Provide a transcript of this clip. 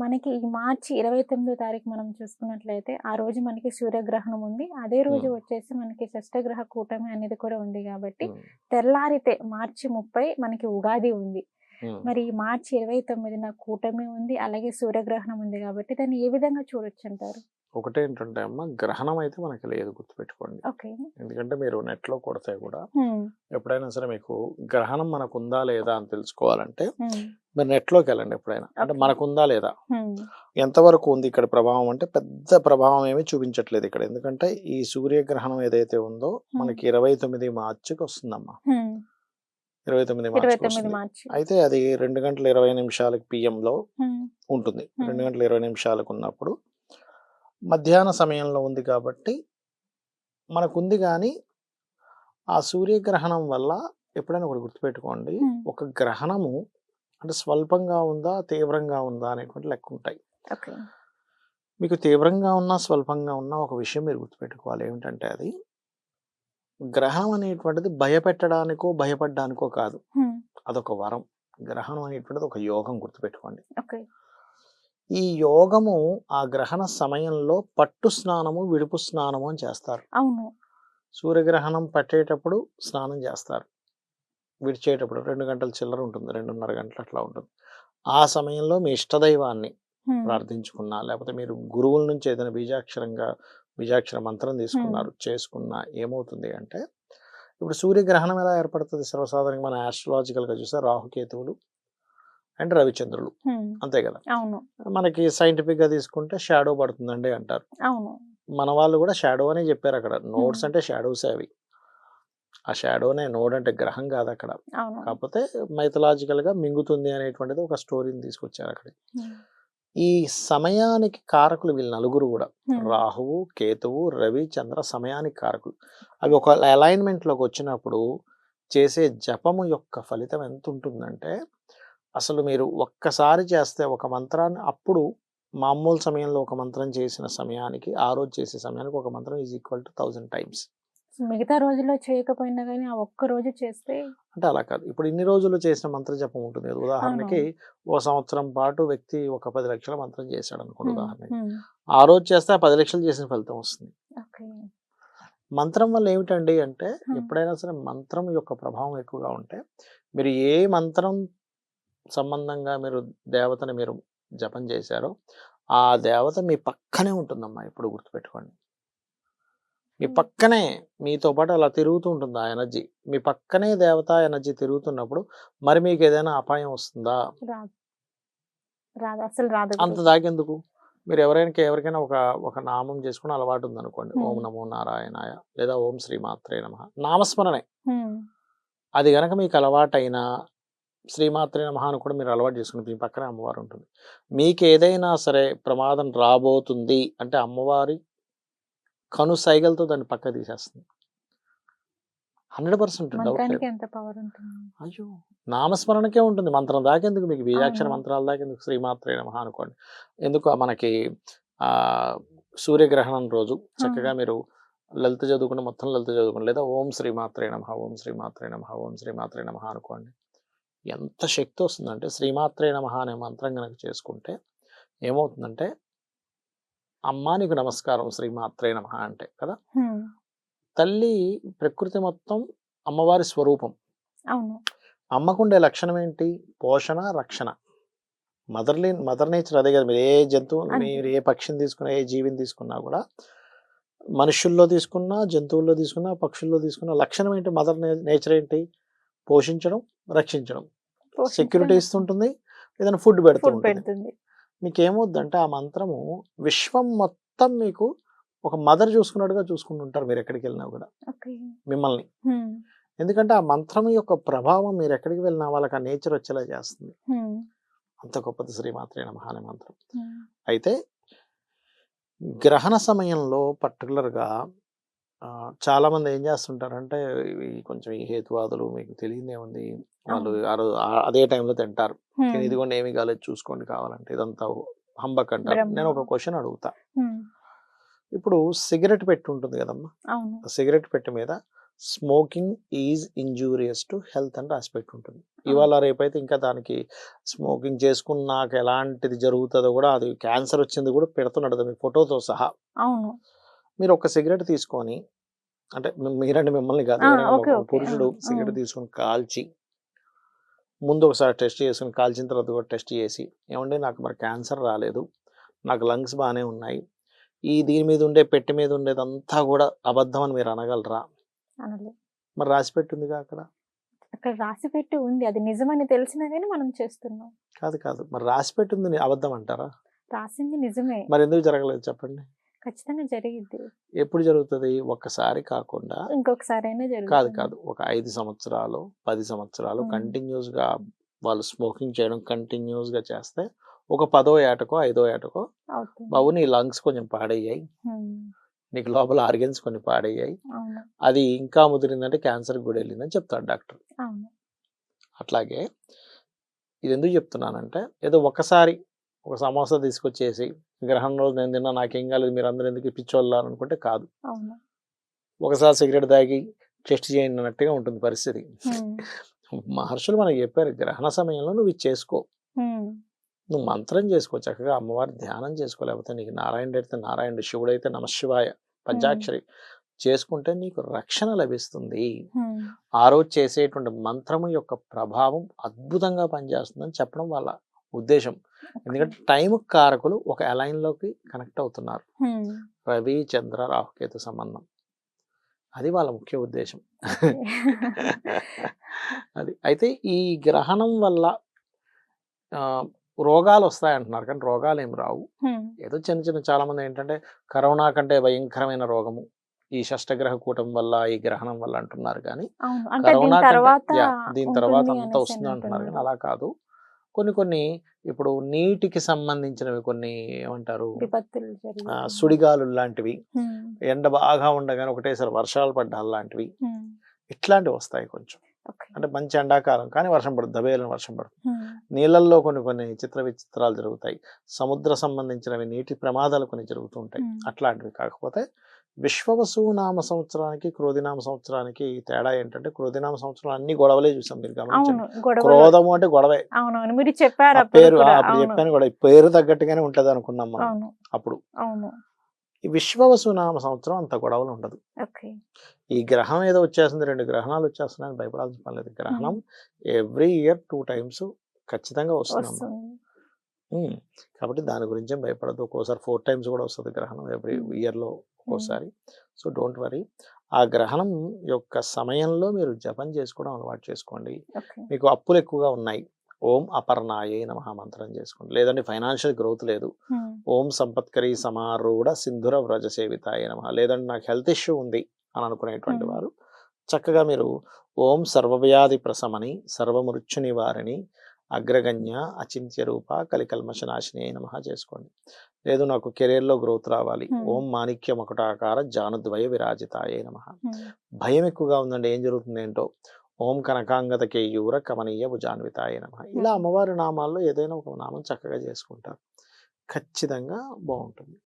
మనకి ఈ మార్చి ఇరవై తొమ్మిదో తారీఖు మనం చూసుకున్నట్లయితే ఆ రోజు మనకి సూర్యగ్రహణం ఉంది అదే రోజు. వచ్చేసి మనకి షష్టగ్రహ కూటమి అనేది కూడా ఉంది కాబట్టి తెల్లారితే మార్చి ముప్పై మనకి ఉగాది ఉంది. మరి ఈ మార్చి ఇరవై తొమ్మిదిన కూటమి ఉంది అలాగే సూర్యగ్రహణం ఉంది కాబట్టి దాన్ని ఏ విధంగా చూడొచ్చు అంటారు ఒకటి ఏంటంటే అమ్మ గ్రహణం అయితే మనకి లేదు గుర్తుపెట్టుకోండి. ఎందుకంటే మీరు నెట్లో కొడితే కూడా ఎప్పుడైనా సరే మీకు గ్రహణం మనకు ఉందా లేదా అని తెలుసుకోవాలంటే మీరు నెట్లోకి వెళ్ళండి ఎప్పుడైనా. అంటే. మనకు ఉందా లేదా? ఎంతవరకు ఉంది ఇక్కడ ప్రభావం అంటే పెద్ద ప్రభావం ఏమీ చూపించట్లేదు ఇక్కడ. ఎందుకంటే ఈ సూర్యగ్రహణం ఏదైతే ఉందో మనకి ఇరవై తొమ్మిది మార్చికి వస్తుందమ్మా. ఇరవై తొమ్మిది మార్చి. అయితే అది రెండు గంటల ఇరవై నిమిషాలకి పిఎంలో ఉమ్, ఉంటుంది. రెండు గంటల ఇరవై నిమిషాలకు ఉన్నప్పుడు మధ్యాహ్న సమయంలో ఉంది కాబట్టి మనకు ఉంది కానీ ఆ సూర్యగ్రహణం వల్ల ఎప్పుడైనా ఒకటి గుర్తుపెట్టుకోండి. ఒక గ్రహణము అంటే స్వల్పంగా ఉందా తీవ్రంగా ఉందా అనేటువంటి లెక్క ఉంటాయి మీకు తీవ్రంగా ఉన్నా స్వల్పంగా ఉన్నా ఒక విషయం మీరు గుర్తుపెట్టుకోవాలి. ఏమిటంటే అది గ్రహణం అనేటువంటిది భయపెట్టడానికో భయపడడానికో కాదు. అదొక వరం. గ్రహణం అనేటువంటిది ఒక యోగం గుర్తుపెట్టుకోండి. ఓకే. ఈ యోగము ఆ గ్రహణ సమయంలో పట్టు స్నానము విడుపు స్నానము అని చేస్తారు. అవును. సూర్యగ్రహణం పట్టేటప్పుడు స్నానం చేస్తారు. విడిచేటప్పుడు రెండు గంటల చిల్లర ఉంటుంది రెండున్నర గంటలు అట్లా ఉంటుంది. ఆ సమయంలో మీ ఇష్టదైవాన్ని ప్రార్థించుకున్నా లేకపోతే మీరు గురువుల నుంచి ఏదైనా బీజాక్షరంగా బీజాక్షర మంత్రం తీసుకున్నారు చేసుకున్నా ఏమవుతుంది అంటే ఇప్పుడు సూర్యగ్రహణం ఎలా ఏర్పడుతుంది? సర్వసాధారణంగా మన ఆస్ట్రలాజికల్గా చూస్తే రాహుకేతువులు అండ్ రవిచంద్రులు. అంతే కదా? అవును. మనకి scientific గా తీసుకుంటే షాడో పడుతుందండి అంటారు. అవును. మన వాళ్ళు కూడా షాడో అనే చెప్పారు అక్కడ. Hmm. అంటే షాడోస్ అవి. ఆ షాడోనే నోడ్ అంటే గ్రహం కాదు అక్కడ. కాకపోతే mythological గా మింగుతుంది అనేటువంటిది ఒక స్టోరీని తీసుకొచ్చారు అక్కడ. ఈ సమయానికి కారకులు వీళ్ళు నలుగురు కూడా. రాహువు కేతువు రవి చంద్ర సమయానికి కారకులు. అవి ఒక alignment లోకి వచ్చినప్పుడు చేసే జపము యొక్క ఫలితం ఎంత ఉంటుందంటే అసలు మీరు ఒక్కసారి చేస్తే ఒక మంత్రాన్ని అప్పుడు మామూలు సమయంలో ఒక మంత్రం చేసిన సమయానికి ఆ రోజు చేసే సమయానికి ఒక మంత్రం is equal to thousand times. మిగతా రోజుల్లో చేయకపోయినా కానీ ఆ ఒక్క రోజు చేస్తే అంటే అలా కాదు. ఇప్పుడు ఇన్ని రోజులు చేసిన మంత్ర జపం ఉంటుంది. ఉదాహరణకి ఓ సంవత్సరం పాటు వ్యక్తి ఒక పది లక్షల మంత్రం చేశాడు అనుకోండి ఉదాహరణకి. ఉమ్, ఆ రోజు చేస్తే ఆ పది లక్షలు చేసిన ఫలితం వస్తుంది. మంత్రం వల్ల ఏమిటండి అంటే. ఎప్పుడైనా సరే మంత్రం యొక్క ప్రభావం ఎక్కువగా ఉంటే మీరు ఏ మంత్రం సంబంధంగా మీరు దేవతని మీరు జపం చేశారో ఆ దేవత మీ పక్కనే ఉంటుందమ్మా ఇప్పుడు గుర్తుపెట్టుకోండి. మీ. పక్కనే మీతో పాటు అలా తిరుగుతూ ఉంటుంది ఆ ఎనర్జీ. మీ పక్కనే దేవత ఎనర్జీ తిరుగుతున్నప్పుడు మరి మీకు ఏదైనా అపాయం వస్తుందా? రాదు రాదు అసలు రాదు అంత. దాకెందుకు మీరు ఎవరైనా ఎవరికైనా ఒక ఒక నామం చేసుకుని అలవాటు ఉందనుకోండి. ఓం. నమో నారాయణాయ లేదా ఓం శ్రీ మాత్రే నమ. నామస్మరణే. అది గనక మీకు అలవాటైనా శ్రీమాత్రే నమః అని కూడా మీరు అలవాటు చేసుకుని మీ పక్కనే అమ్మవారు ఉంటుంది. మీకు ఏదైనా సరే ప్రమాదం రాబోతుంది అంటే అమ్మవారి కను సైగలతో దాన్ని పక్క తీసేస్తుంది. హండ్రెడ్ పర్సెంట్ అయ్యో! నామస్మరణకే ఉంటుంది. మంత్రం దాకెందుకు? మీకు బీజాక్షర. మంత్రాల దాకెందుకు? శ్రీమాత్రే నమః అనుకోండి. ఎందుకు? మనకి ఆ సూర్యగ్రహణం రోజు చక్కగా మీరు లలిత చదువుకుంటే మొత్తం లలిత చదువుకోండి లేదా ఓం శ్రీమాత్రే నమః ఓం శ్రీమాత్రే నమః ఓం శ్రీమాత్రే నమః అనుకోండి. ఎంత శక్తి వస్తుందంటే శ్రీమాత్రే నమః అనే మంత్రం కనుక చేసుకుంటే ఏమవుతుందంటే అమ్మా నీకు నమస్కారం శ్రీమాత్రే నమః అంటే కదా? తల్లి ప్రకృతి మొత్తం అమ్మవారి స్వరూపం. అమ్మకుండే లక్షణం ఏంటి? పోషణ రక్షణ. మదర్లీ మదర్ నేచర్ అదే కదా మీరు ఏ జంతువు. మీరు ఏ పక్షిని తీసుకున్నా ఏ జీవిని తీసుకున్నా కూడా మనుషుల్లో తీసుకున్నా జంతువుల్లో తీసుకున్నా పక్షుల్లో తీసుకున్నా లక్షణం ఏంటి? మదర్ నేచర్ ఏంటి? పోషించడం రక్షించడం. సెక్యూరిటీ ఇస్తుంటుంది ఏదైనా ఫుడ్ పెడుతుంది. మీకు ఏమవుద్దంటే ఆ మంత్రము విశ్వం మొత్తం మీకు ఒక మదర్ చూసుకున్నట్టుగా చూసుకుంటుంటారు మీరు ఎక్కడికి వెళ్ళినా కూడా. మిమ్మల్ని. ఎందుకంటే ఆ మంత్రం యొక్క ప్రభావం మీరు ఎక్కడికి వెళ్ళినా వాళ్ళకి ఆ నేచర్ వచ్చేలా చేస్తుంది. అంత గొప్పది శ్రీమాత్రే నమః అనే మంత్రం. అయితే గ్రహణ సమయంలో పర్టికులర్గా చాలా మంది ఏం చేస్తుంటారంటే ఇవి కొంచెం ఈ హేతువాదులు మీకు తెలియదే ఉంది వాళ్ళు. ఆ రోజు అదే టైంలో తింటారు. ఉమ్, "తిని ఇదిగోండి ఏమి కాలేదు చూసుకోండి కావాలంటే ఇదంతా హంబక్ అంటారు. నేను ఒక క్వశ్చన్ అడుగుతా. ఇప్పుడు సిగరెట్ పెట్టి ఉంటుంది కదమ్మా. సిగరెట్ పెట్టి మీద smoking is injurious to health అని రాసి పెట్టి ఉంటుంది ఇవాళ రేపైతే ఇంకా దానికి స్మోకింగ్ చేసుకున్నాక ఎలాంటిది జరుగుతుందో కూడా అది క్యాన్సర్ వచ్చింది కూడా పెడుతున్నాడు మీ ఫోటోతో సహా. అవును. మీరు ఒక సిగరెట్ తీసుకొని అంటే మీ- మీరంటే మిమ్మల్ని కాదు. పురుషుడు సిగరెట్. తీసుకొని కాల్చి ముందు ఒకసారి టెస్ట్ చేసుకుని కాల్చిన తర్వాత కూడా టెస్ట్ చేసి ఏమంటే నాకు మరి క్యాన్సర్ రాలేదు నాకు లంగ్స్ బాగానే ఉన్నాయి ఈ దీని మీద ఉండే పెట్టి మీద ఉండేదంతా కూడా అబద్ధం అని మీరు అనగలరా? మరి రాసి పెట్టిందిగా అక్కడ? అక్కడ రాసి పెట్టి ఉంది అది నిజమని తెలిసినా కానీ మనం చేస్తున్నాం. కాదు కాదు. మరి రాసి పెట్టింది అబద్ధం అంటారా? రాసింది నిజమే. మరి ఎందుకు జరగలేదు చెప్పండి? ఖచ్చితంగా జరిగిద్ది. ఎప్పుడు జరుగుతుంది? ఒక్కసారి కాకుండా ఇంకొకసారి కాదు కాదు. ఒక ఐదు సంవత్సరాలు పది సంవత్సరాలు. కంటిన్యూస్గా వాళ్ళు స్మోకింగ్ చేయడం కంటిన్యూస్గా చేస్తే ఒక పదో ఏటకో ఐదో ఏటకో బాబు నీ లంగ్స్ కొంచెం పాడయ్యాయి. నీకు లోపల ఆర్గన్స్ కొన్ని పాడయ్యాయి. అది ఇంకా ముదిరిందంటే క్యాన్సర్ కూడా వెళ్ళిందని చెప్తాడు డాక్టర్. అట్లాగే ఇది ఎందుకు చెప్తున్నానంటే ఏదో ఒకసారి ఒక సమోసా తీసుకొచ్చేసి గ్రహణం రోజు నేను తిన్నా నాకేం కాలేదు మీరు అందరూ ఎందుకు పిచ్చోళ్ళారు అనుకుంటే కాదు. ఒకసారి సిగరెట్ తాగి టెస్ట్ చేయండి అన్నట్టుగా ఉంటుంది పరిస్థితి. మహర్షులు మనకి చెప్పారు గ్రహణ సమయంలో నువ్వు ఇది చేసుకో. నువ్వు మంత్రం చేసుకో చక్కగా అమ్మవారి ధ్యానం చేసుకో లేకపోతే నీకు నారాయణుడు అయితే నారాయణుడు శివుడు అయితే నమశివాయ పంచాక్షరి చేసుకుంటే నీకు రక్షణ లభిస్తుంది. ఆ రోజు చేసేటువంటి మంత్రము యొక్క ప్రభావం అద్భుతంగా పనిచేస్తుందని చెప్పడం వాళ్ళ ఉద్దేశం. ఎందుకంటే టైం కారకులు ఒక అలైన్లోకి కనెక్ట్ అవుతున్నారు. రవి చంద్ర రాహుకేతు సంబంధం. అది వాళ్ళ ముఖ్య ఉద్దేశం. అది. అయితే ఈ గ్రహణం వల్ల రోగాలు వస్తాయంటున్నారు. కానీ రోగాలు ఏం రావు. ఏదో చిన్న చిన్న చాలా మంది ఏంటంటే కరోనా కంటే భయంకరమైన రోగము ఈ షష్టగ్రహ కూటం వల్ల ఈ గ్రహణం వల్ల అంటున్నారు కానీ కరోనా దీని తర్వాత అంతా వస్తుంది అంటున్నారు కానీ అంటున్నారు. అలా కాదు. కొన్ని కొన్ని ఇప్పుడు నీటికి సంబంధించినవి కొన్ని ఏమంటారు. సుడిగాలు లాంటివి. ఎండ బాగా ఉండగానే ఒకటేసారి వర్షాలు పడ్డాలు లాంటివి. ఇట్లాంటివి వస్తాయి కొంచెం. అంటే మంచి ఎండాకాలం కానీ వర్షం పడుతుంది దబేలని వర్షం పడుతుంది నీళ్ళల్లో కొన్ని కొన్ని చిత్ర విచిత్రాలు జరుగుతాయి. సముద్ర సంబంధించినవి నీటి ప్రమాదాలు కొన్ని జరుగుతూ ఉంటాయి. ఉమ్, అట్లాంటివి కాకపోతే విశ్వవసు నామ సంవత్సరానికి క్రోధినామ సంవత్సరానికి తేడా ఏంటంటే క్రోధినామ సంవత్సరం అన్ని గొడవలే చూసాం మీరు గమనించండి. క్రోధము అంటే గొడవే. అవునవును మీరు చెప్పారు పేరు చెప్పాను కూడా పేరు తగ్గట్టుగానే ఉంటది అనుకున్నాం మనం అప్పుడు. ఈ విశ్వవసు నామ సంవత్సరం అంత గొడవలు ఉండదు. ఈ గ్రహం ఏదో వచ్చేస్తుంది రెండు గ్రహణాలు వచ్చేస్తున్నాయని భయపడాల్సిన పని లేదు. గ్రహణం ఎవ్రీ ఇయర్ టూ టైమ్స్ ఖచ్చితంగా వస్తుంది. కాబట్టి దాని గురించి భయపడదు ఒక్కోసారి ఫోర్ టైమ్స్ కూడా వస్తుంది గ్రహణం ఎవ్రీ ఉమ్. ఒక్కోసారి. So don't worry. ఆ గ్రహణం యొక్క సమయంలో మీరు జపం చేసుకోవడం అలవాటు చేసుకోండి. మీకు అప్పులు ఎక్కువగా ఉన్నాయి. ఓం అపర్ణాయే నమః మంత్రం చేసుకోండి. లేదంటే ఫైనాన్షియల్ గ్రోత్ లేదు. ఓం సంపత్కరి సమారూఢ సింధుర వ్రజ సేవితాయ నమ. లేదంటే నాకు హెల్త్ ఇష్యూ ఉంది అని అనుకునేటువంటి. వారు చక్కగా మీరు ఓం సర్వవ్యాధి ప్రసమని సర్వమృత్యు నివారిణి అగ్రగణ్య అచింత్య రూప కలికల్మష నాశిని నమ చేసుకోండి. లేదు నాకు కెరీర్లో గ్రోత్ రావాలి. ఓం మాణిక్య మకుటాకార జానుద్వయ విరాజితాయే నమ. భయం ఎక్కువగా ఉందండి. ఏం జరుగుతుంది ఏంటో? ఓం కనకాంగత కేయూర కమనీయ భుజాన్వితాయ నమ. ఇలా. అమ్మవారి నామాల్లో ఏదైనా ఒక నామం చక్కగా చేసుకుంటారు. ఖచ్చితంగా బాగుంటుంది.